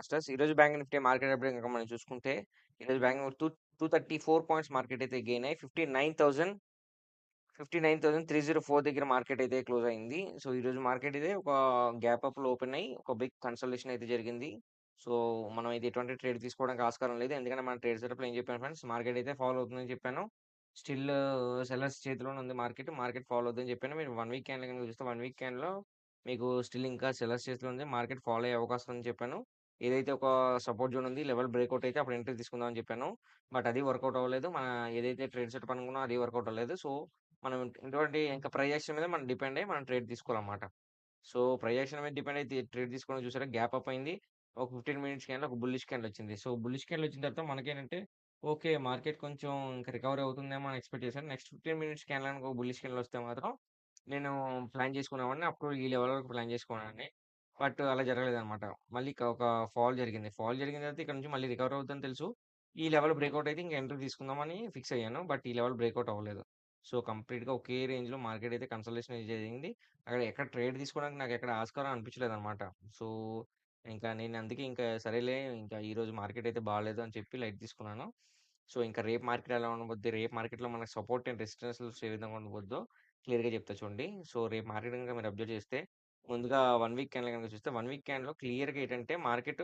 Masters. ఈరోజు bank Nifty market update కనుక మనం చూసుకుంటే, ఈరోజు బ్యాంక్ టూ 234 పాయింట్స్ మార్కెట్ అయితే గెయిన్ అయ్యి 59,000 59,304 దగ్గర మార్కెట్ అయితే క్లోజ్ అయింది. సో, ఈరోజు మార్కెట్ అయితే ఒక గ్యాప్ అప్‌లో ఓపెన్ అయ్యి ఒక బిగ్ కన్సల్టేషన్ అయితే జరిగింది. సో, మనం అయితే ఎటువంటి ట్రేడ్ తీసుకోవడానికి ఆస్కారం లేదు. ఎందుకంటే మన ట్రేడ్ సెటప్‌లో ఏం చెప్పాను ఫ్రెండ్స్ మార్కెట్ అయితే ఫాలో అవుతుందని చెప్పాను. స్టిల్ సెల్లర్స్ చేతిలోనే ఉంది మార్కెట్. మార్కెట్ ఫాలో అవుతుందని చెప్పాను. మీరు వన్ వీక్ క్యాండిల్ కనుక చూస్తే వన్ వీక్ క్యాండిల్‌లో మీకు స్టిల్ ఇంకా సెల్లర్స్ చేతిలో ఉంది. మార్కెట్ ఫాలో అయ్యే అవకాశం అని చెప్పాను. ఏదైతే ఒక సపోర్ట్ జోన్ ఉంది. లెవెల్ బ్రేక్అవుట్ అయితే అప్పుడు ఎంట్రీ తీసుకుందాం అని చెప్పాను. బట్ అది వర్కౌట్ అవ్వలేదు. మన ఏదైతే ట్రేడ్ సెట్ అనుకున్నామో అది వర్కౌట్ అవ్వలేదు. సో, మనం ఇటువంటి ఇంకా ప్రైస్ యాక్షన్ మీద మనం డిపెండ్ అయ్యి మనం ట్రేడ్ తీసుకోవాలన్నమాట. సో, ప్రైస్ యాక్షన్ మీద డిపెండ్ అయితే ట్రేడ్ తీసుకోవడం చూసారా గ్యాప్ అప్ అయింది. ఒక 15 మినిట్స్ క్యాండిల్ ఒక బుల్లిష్ క్యాండిల్ వచ్చింది. సో, బుల్లిష్ క్యాండిల్ వచ్చిన తర్వాత మనకేంటంటే ఓకే. మార్కెట్ కొంచెం ఇంకా రికవరీ అవుతుందేమో అని ఎక్స్‌పెక్ట్ చేశాను. నెక్స్ట్ 15 మినిట్స్ క్యాండిల్ ఒక బుల్లిష్ క్యాండిల్ వస్తే మాత్రం నేను ప్లాన్ చేసుకునేవాడిని. అప్పుడు ఈ లెవెల్ వరకు ప్లాన్ చేసుకున్నాను బట్ అలా జరగలేదన్నమాట. మళ్ళీ ఇక ఒక ఫాల్ జరిగింది. ఫాల్ జరిగిన తర్వాత ఇక్కడ నుంచి మళ్ళీ రికవర్ అవుద్దని తెలుసు. ఈ లెవెల్ బ్రేక్‌ఔట్ అయితే ఇంక ఎంట్రీ తీసుకుందామని ఫిక్స్ అయ్యాను. బట్ ఈ లెవెల్ బ్రేక్‌ఔట్ అవ్వలేదు. సో, కంప్లీట్‌గా ఒకే రేంజ్‌లో మార్కెట్ అయితే కన్సల్టేషన్ అయితే జరిగింది. అక్కడ ఎక్కడ ట్రేడ్ తీసుకోవడానికి నాకు ఎక్కడ ఆస్కారం అనిపించలేదన్నమాట. సో, ఇంకా నేను అందుకే ఇంకా సరేలే ఇంకా ఈరోజు మార్కెట్ అయితే బాలేదు అని చెప్పి లైట్ తీసుకున్నాను. సో, ఇంకా రేపు మార్కెట్ ఎలా ఉండబోద్ది, రేపు మార్కెట్‌లో మనకు సపోర్ట్ అండ్ రెసిస్టెన్స్‌లు ఏ విధంగా ఉండబోద్దో క్లియర్‌గా చెప్తా చూడండి. సో, రేపు మార్కెట్ గనుక మీరు అబ్జర్వ్ చేస్తే ముందుగా 1 వీక్ క్యాండిల్ గనుక చూస్తే 1 వీక్ క్యాండిల్‌లో క్లియర్‌గా ఏంటంటే మార్కెట్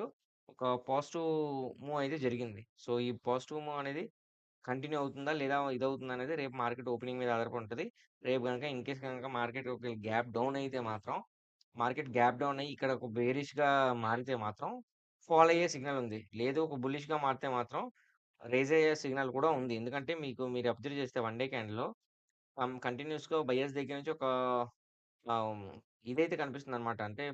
ఒక పాజిటివ్ మూవ్ అయితే జరిగింది. సో, ఈ పాజిటివ్ మూవ్ అనేది కంటిన్యూ అవుతుందా? లేదా ఇదవుతుందా? అనేది రేపు మార్కెట్ ఓపెనింగ్ మీద ఆధారపడి ఉంటది. రేపు ఇన్ ఇన్‌కేస్ గనక మార్కెట్ ఒకవేళ గ్యాప్ డౌన్ అయితే మాత్రం మార్కెట్ గ్యాప్ డౌన్ అయ్యి ఇక్కడ ఒక బేరిష్‌గా మారితే మాత్రం ఫాల్ అయ్యే సిగ్నల్ ఉంది. లేదు ఒక బుల్లిష్‌గా మారితే మాత్రం రైజ్ అయ్యే సిగ్నల్ కూడా ఉంది. ఎందుకంటే మీకు మీరు అబ్జర్వ్ చేస్తే వన్ డే క్యాండిల్‌లో ఆహ్, కంటిన్యూయస్‌గా బయర్స్ దగ్గర నుంచి ఒక ఆహ్, ఇదైతే కనిపిస్తుందన్నమాట. అంటే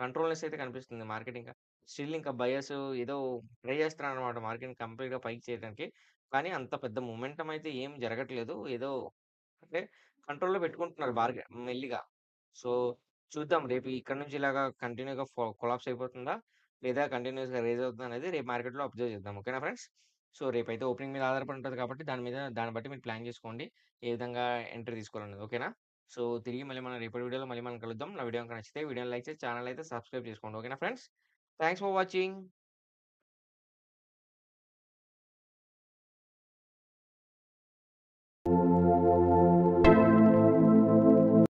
కంట్రోల్‌నెస్ అయితే కనిపిస్తుంది మార్కెటింగ్ స్టిల్ ఇంకా బయర్స్ ఏదో ట్రై చేస్తున్నారన్నమాట మార్కెట్‌ని కంప్లీట్‌గా పైకి చేయడానికి. కానీ అంత పెద్ద మొమెంటమ్ అయితే ఏం జరగట్లేదు. ఏదో అంటే కంట్రోల్‌లో పెట్టుకుంటున్నారు బార్గె మెల్లిగా. సో, చూద్దాం రేపు ఇక్కడ నుంచి ఇలాగా కంటిన్యూ‌గా ఫ కొలాప్స్ అయిపోతుందా? లేదా కంటిన్యూయస్‌గా రైజ్ అవుతుందా? అనేది రేపు మార్కెట్‌లో అబ్జర్వ్ చేద్దాం. ఓకేనా ఫ్రెండ్స్? సో, రేపైతే ఓపెనింగ్ మీద ఆధారపడి ఉంటది కాబట్టి దాని మీద దాన్ని బట్టి మీరు ప్లాన్ చేసుకోండి. ఏ విధంగా ఎంట్రీ తీసుకోవాలనేది. ఓకేనా? సో, తిరిగి మళ్ళీ మనం రేపటి వీడియోలో మళ్ళీ మనం కలుద్దాం. నా వీడియో గనుక నచ్చితే వీడియోని లైక్ చేసి ఛానల్ అయితే సబ్స్క్రైబ్ చేసుకోండి. ఓకేనా ఫ్రెండ్స్? Thanks for watching.